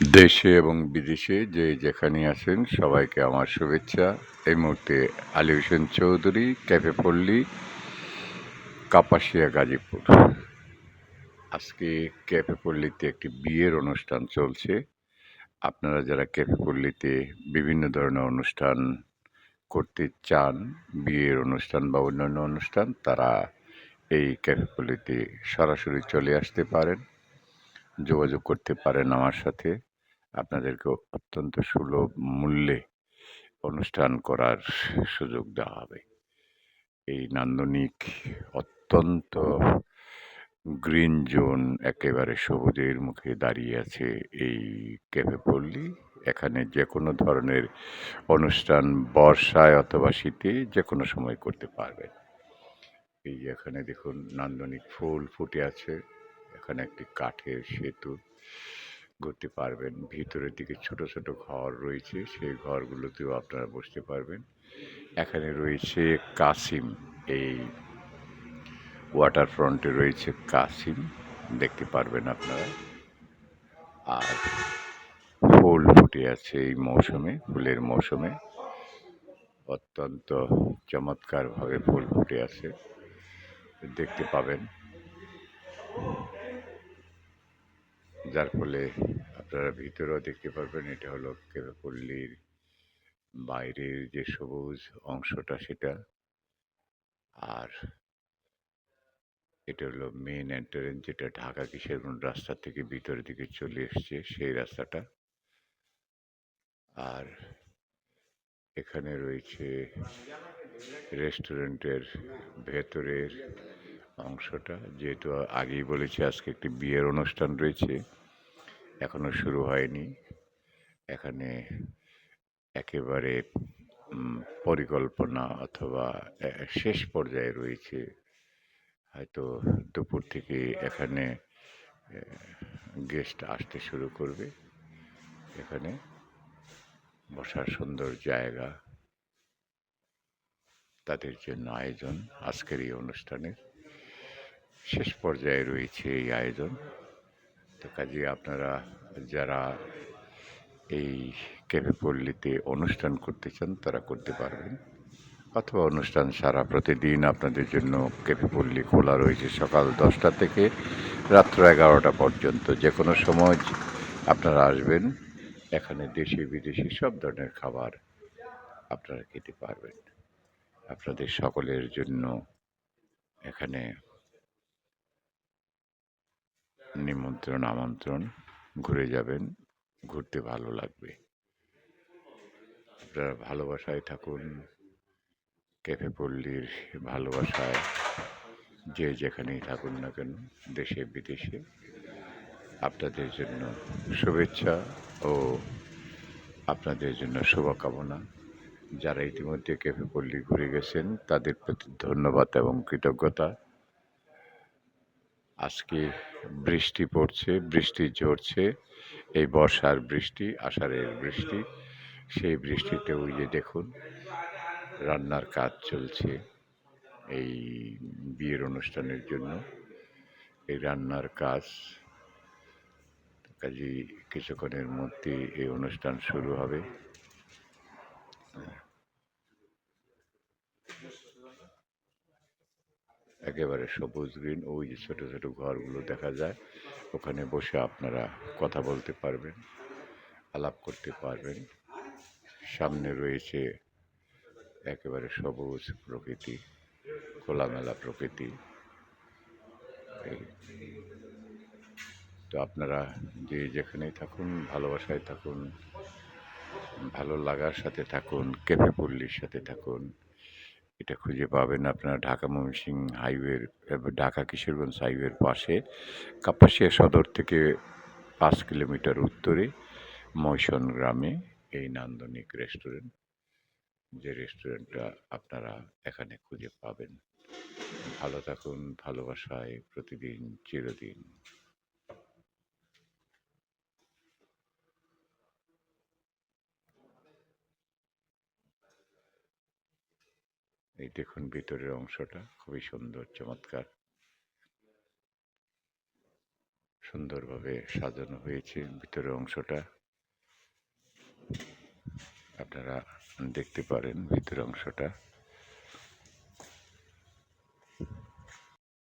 দেশে এবং বিদেশে যে যেখানে আছেন, সবাইকে আমার শুভেচ্ছা। এই মুহূর্তে আলী হোসেন চৌধুরী, ক্যাফে পল্লী, কাপাসিয়া, গাজীপুর। আজকে ক্যাফে পল্লীতে একটি বিয়ের অনুষ্ঠান চলছে। আপনারা যারা ক্যাফে পল্লীতে বিভিন্ন ধরনের অনুষ্ঠান করতে চান, বিয়ের অনুষ্ঠান বা অন্যান্য অনুষ্ঠান, তারা এই ক্যাফে পল্লীতে সরাসরি চলে আসতে পারেন, যোগাযোগ করতে পারেন আমার সাথে। আপনাদেরকে অত্যন্ত সুলভ মূল্যে অনুষ্ঠান করার সুযোগ দেওয়া হবে। এই নান্দনিক, অত্যন্ত গ্রিন জোন একেবারে সবুজের মুখে দাঁড়িয়ে আছে এই ক্যাফে পল্লী। এখানে যে কোনো ধরনের অনুষ্ঠান বর্ষায় অথবা শীতে যে কোনো সময় করতে পারবেন। এই এখানে দেখুন, নান্দনিক ফুল ফুটে আছে। এখানে একটি কাঠের সেতু। ঘুরতে পারবেন। ভিতরের দিকে ছোট ছোট ঘর রয়েছে, সেই ঘরগুলোতেও আপনারা বসতে পারবেন। এখানে রয়েছে কাসিম, এই ওয়াটার ফ্রন্টে রয়েছে কাসিম, দেখতে পারবেন আপনারা। আর ফুল ফুটে আছে এই মৌসুমে, ফুলের মৌসুমে। অত্যন্ত চমৎকারভাবে ফুল ফুটে আছে, দেখতে পাবেন। যার ফলে আপনারা ভিতরেও দেখতে পারবেন এটা হলো কেভাপল্লীর বাইরের যে সবুজ অংশটা সেটা। আর এটা হলো মেন এন্টারেন্স যেটা ঢাকা কিশোরগঞ্জ রাস্তা থেকে ভিতরের দিকে চলে এসছে সেই রাস্তাটা। আর এখানে রয়েছে রেস্টুরেন্টের ভেতরের অংশটা। যেহেতু আগেই বলেছি আজকে একটি বিয়ের অনুষ্ঠান রয়েছে এখনও শুরু হয়নি। এখানে একেবারে পরিকল্পনা অথবা শেষ পর্যায়ে রয়েছে। হয়তো দুপুর থেকে এখানে গেস্ট আসতে শুরু করবে। এখানে বসার সুন্দর জায়গা। তাদের জন্য আয়োজন, আজকের এই অনুষ্ঠানের। শেষ পর্যায়ে রয়েছে এই আয়োজন। তো কাজে আপনারা যারা এই ক্যাফে পল্লীতে অনুষ্ঠান করতে চান, তারা করতে পারবেন। অথবা অনুষ্ঠান সারা প্রতিদিন আপনাদের জন্য ক্যাফে পল্লী খোলা রয়েছে সকাল দশটা থেকে রাত্র এগারোটা পর্যন্ত। যে কোনো সময় আপনারা আসবেন, এখানে দেশি বিদেশি সব ধরনের খাবার আপনারা খেতে পারবেন। আপনাদের সকলের জন্য এখানে নিমন্ত্রণ, আমন্ত্রণ, ঘুরে যাবেন, ঘুরতে ভালো লাগবে। আপনারা ভালোবাসায় থাকুন, ক্যাফে পল্লীর ভালোবাসায়, যে যেখানেই থাকুন না কেন, দেশে, বিদেশে, আপনাদের জন্য শুভেচ্ছা ও আপনাদের জন্য শুভকামনা। যারা ইতিমধ্যে ক্যাফে পল্লী ঘুরে গেছেন, তাদের প্রতি ধন্যবাদ এবং কৃতজ্ঞতা। আজকে বৃষ্টি পড়ছে, বৃষ্টি ঝরছে, এই বর্ষার বৃষ্টি, আষাঢ়ের বৃষ্টি, সেই বৃষ্টিতে ওই যে দেখুন রান্নার কাজ চলছে এই বিয়ের অনুষ্ঠানের জন্য। এই রান্নার কাজ কাজেই কিছুক্ষণের মধ্যে এই অনুষ্ঠান শুরু হবে। একেবারে সবুজ গ্রিন, ওই যে ছোটো ছোটো ঘরগুলো দেখা যায়। ওখানে বসে আপনারা কথা বলতে পারবেন, আলাপ করতে পারবেন। সামনে রয়েছে একেবারে সবুজ প্রকৃতি, খোলামেলা প্রকৃতি। তো আপনারা যে যেখানেই থাকুন, ভালোবাসায় থাকুন, ভালো লাগার সাথে থাকুন ক্যাফে পল্লীর সাথে থাকুন। এটা খুঁজে পাবেন আপনারা ঢাকা ময়মনসিং হাইওয়ের ঢাকা কিশোরগঞ্জ হাইওয়ের পাশে কাপাসিয়া সদর থেকে পাঁচ কিলোমিটার উত্তরে মৈশন গ্রামে এই নান্দনিক রেস্টুরেন্ট, যে রেস্টুরেন্টটা আপনারা এখানে খুঁজে পাবেন। ভালো থাকুন, ভালোবাসায় প্রতিদিন, চিরদিন। এই দেখুন ভিতরের অংশটা, খুবই সুন্দর, চমৎকার। সুন্দরভাবে সাজানো হয়েছে ভিতরের অংশটা। আপনারা দেখতে পারেন ভিতরের অংশটা।